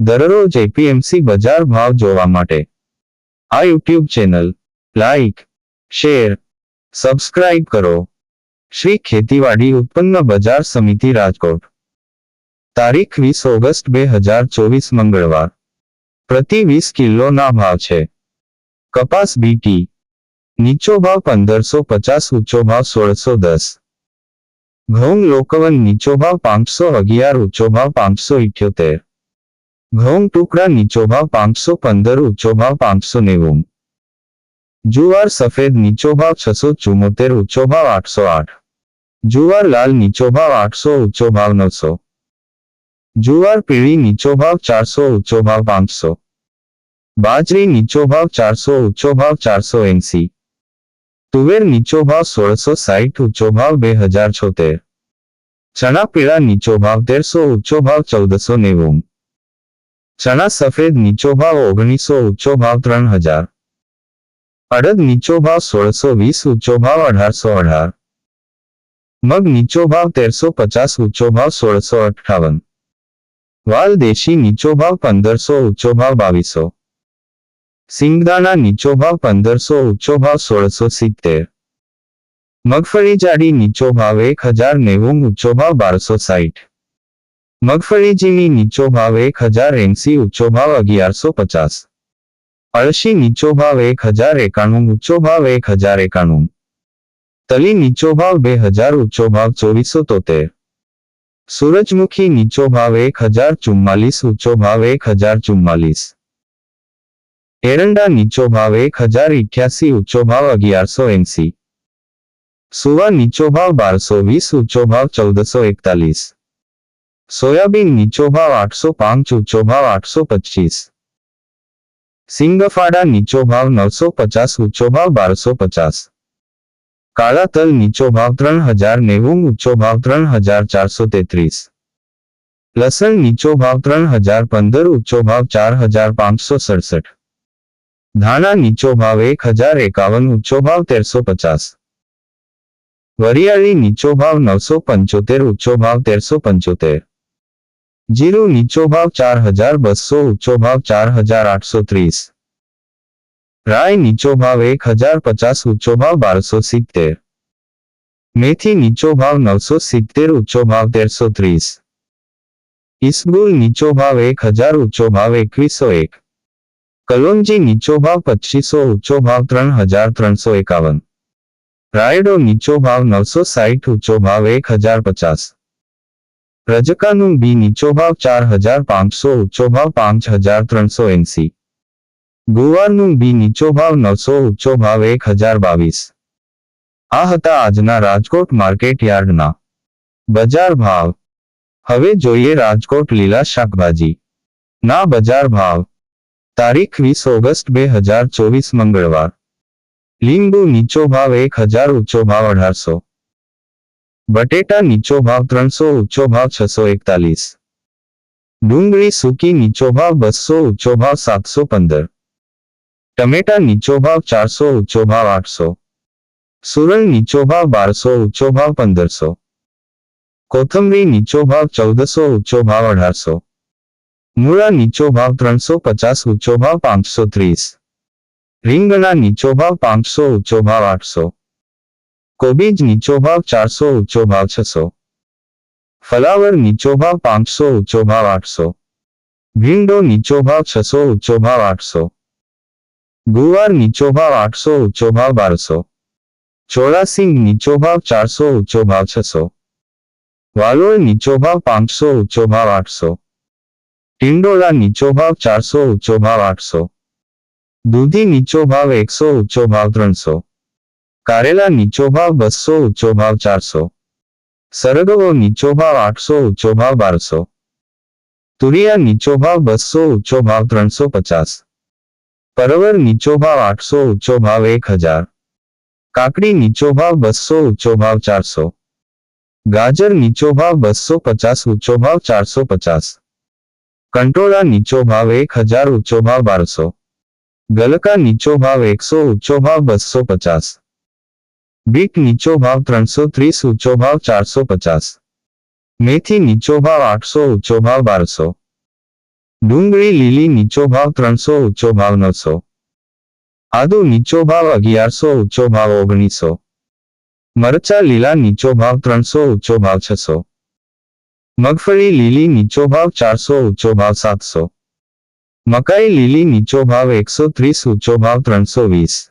દરરોજ એપીએમસી બજાર ભાવ જોવા માટે. આ YouTube channel like share subscribe કરો. શ્રી ખેતીવાડી ઉત્પન્ન બજાર સમિતિ રાજકોટ. તારીખ વીસ ઓગસ્ટ બે હજાર ચોવીસ મંગળવાર. પ્રતિ વીસ કિલોના ભાવ છે. કપાસ બીટી નીચો ભાવ પંદરસો પચાસ, ઊંચો ભાવ સોળસો દસ. ઘઉં લોકવન નીચો ભાવ પાંચસો અગિયાર, ઊંચો ભાવ પાંચસો ઇઠ્યોતેર. ઘઉં ટુકડા નીચો ભાવ પાંચસો પંદર, ઊંચો ભાવ પાંચસો નેવું. જુવાર સફેદ નીચો ભાવ છસો ચુમ્મોતેર ઊંચો ભાવ આઠસો આઠ. જુવાર લાલ નીચો ભાવ આઠસો, ઊંચો ભાવ નવસો. જુવાર પીળી નીચો ભાવ ચારસો, ઊંચો ભાવ પાંચસો. બાજરી નીચો ભાવ ચારસો, ઊંચો ભાવ ચારસો એંસી. તુવેર નીચો ભાવ સોળસો સાઠ ઊંચો ભાવ બે હજાર છોતેર. ચણા પીળા નીચો ભાવ તેરસો, ઊંચો ભાવ ચૌદસો નેવું. ચણા સફેદ નીચો ભાવ ઓગણીસો ઊંચો ભાવ ત્રણ હજાર અડદ નીચો ભાવ સોળસો વીસ ઊંચો ભાવ અઢારસો અઢાર મગ નીચો ભાવ તેરસો પચાસ ઊંચો ભાવ સોળસો અઠ્ઠાવન વાલ દેશી નીચો ભાવ પંદરસો ઊંચો ભાવ બાવીસો સિંગદાણા નીચો ભાવ પંદરસો ઊંચો ભાવ સોળસો સિત્તેર મગફળી જાડી નીચો ભાવ એક હજાર નેવું ઊંચો ભાવ બારસો સાઠ મગફળી ઝીણી નીચો ભાવ એક હજાર એંસી, ઊંચો ભાવ અગિયારસો પચાસ. અળશી નીચો ભાવ એક હજાર એકાણું, ઊંચો ભાવ એક હજાર એકાણું. તલી નીચો ભાવ બે હજાર, ઊંચો ભાવ ચોવીસો તોતેર. સૂરજમુખી નીચો ભાવ એક હજાર ચુમ્માલીસ, ઊંચો ભાવ એક હજાર ચુમ્માલીસ. એરંડા નીચો ભાવ એક હજાર ઇઠ્યાસી, ઊંચો ભાવ અગિયારસો એંસી. સુવા નીચો ભાવ બારસો વીસ, ઊંચો ભાવ ચૌદસો એકતાલીસ. સોયાબીન નીચો ભાવ આઠસો પાંચ ઊંચો ભાવ આઠસો પચીસ સિંગફાડા નીચો ભાવ નવસો પચાસ ઊંચો ભાવ બારસો પચાસ કાળા તલ નીચો ભાવ ત્રણ હજાર નેવું ઊંચો ભાવ ત્રણ હજાર ચારસો તેત્રીસ લસણ નીચો ભાવ ત્રણ હજાર પંદર ઊંચો ભાવ ચાર હજાર પાંચસો સડસઠ ધાણા નીચો ભાવ એક હજાર એકાવન ઊંચો ભાવ તેરસો પચાસ વરિયાળી નીચો ભાવ નવસો પંચોતેર ઊંચો ભાવ તેરસો પંચોતેર જીરું નીચો ભાવ ચાર હજાર બસો ઊંચો ભાવ ચાર હજાર આઠસો ત્રીસ રાય નીચો ભાવ એક હજાર પચાસ ઊંચો ભાવ બારસો સિત્તેર મેથી નીચો ભાવ નવસો સિત્તેર ઊંચો ભાવ તેરસો ત્રીસ ઇસબુલ નીચો ભાવ એક હજાર ઊંચો ભાવ એકવીસો એક કલોંજી નીચો ભાવ પચીસો ઊંચો ભાવ ત્રણ હજાર ત્રણસો એકાવન રાયડો નીચો ભાવ નવસો સાઠ ઊંચો ભાવ એક હજાર પચાસ રજકાનું બી નીચો ભાવ ચાર હજાર પાંચસો ઊંચો ભાવ પાંચ હજાર ત્રણસો એંસી. ગુવારનું બી નીચો ભાવ નવસો ઊંચો ભાવ એક હજાર બાવીસ. આ હતા આજના રાજકોટ માર્કેટ યાર્ડના. બજાર ભાવ. હવે જોઈએ રાજકોટ લીલા શાકભાજી. ના બજાર ભાવ. તારીખ વીસ ઓગસ્ટ બે હજાર ચોવીસ મંગળવાર. લીંબુ નીચો ભાવ એક હજાર ઊંચો ભાવ અઢારસો. બટેટા નીચો ભાવ ત્રણસો ઊંચો ભાવ છસો એકતાલીસ ડુંગળી સૂકી નીચો ભાવ બસો ઊંચો ભાવ સાતસો પંદર ટમેટા નીચો ભાવ ચારસો ઊંચો ભાવ આઠસો સુરણ નીચો ભાવ બારસો ઊંચો ભાવ પંદરસો કોથમરી નીચો ભાવ ચૌદસો ઊંચો ભાવ અઢારસો મૂળા નીચો ભાવ ત્રણસો પચાસ ઊંચો ભાવ પાંચસો ત્રીસ રીંગણા નીચો ભાવ પાંચસો ઊંચો ભાવ આઠસો કોબીજ નીચો ભાવ ચારસો ઊંચો ભાવ છસો. ફલાવર નીચો ભાવ પાંચસો ઊંચો ભાવ આઠસો. ભીંડો નીચો ભાવ છસો ઊંચો ભાવ આઠસો. ગુવાર નીચો ભાવ આઠસો ઊંચો ભાવ બારસો. ચોરાસિંગ નીચો ભાવ ચારસો ઊંચો ભાવ છસો. વાલોળ નીચો ભાવ પાંચસો ઊંચો ભાવ આઠસો. ટિંડોળા નીચો ભાવ ચારસો ઊંચો ભાવ આઠસો. દૂધી નીચો ભાવ એકસો ઊંચો ભાવ ત્રણસો. કારેલા નીચો ભાવ બસો ઊંચો ભાવ ચારસો સરગવો નીચો ભાવ આઠસો ઊંચો ભાવ બારસો તુરિયા નીચો ભાવ બસો ઊંચો ભાવ ત્રણસો પચાસ પરવર નીચો ભાવ આઠસો ઊંચો ભાવ એક હજાર કાકડી નીચો ભાવ બસો ઊંચો ભાવ ચારસો ગાજર નીચો ભાવ બસો પચાસ ઊંચો ભાવ ચારસો પચાસ કંટોળા નીચો ભાવ એક હજાર ઊંચો ભાવ બારસો ગલકા નીચો ભાવ એકસો ઊંચો ભાવ બસો પચાસ બીટ નીચો ભાવ ત્રણસો ત્રીસ, ઊંચો ભાવ ચારસો પચાસ. મેથી નીચો ભાવ આઠસો, ઊંચો ભાવ બારસો. ડુંગળી લીલી નીચો ભાવ ત્રણસો, ઊંચો ભાવ નવસો. આદુ નીચો ભાવ અગિયારસો, ઊંચો ભાવ ઓગણીસો. મરચા લીલા નીચો ભાવ ત્રણસો, ઊંચો ભાવ છસો. મગફળી લીલી નીચો ભાવ ચારસો, ઊંચો ભાવ સાતસો. મકાઈ લીલી નીચો ભાવ એકસો ત્રીસ, ઊંચો ભાવ ત્રણસો વીસ.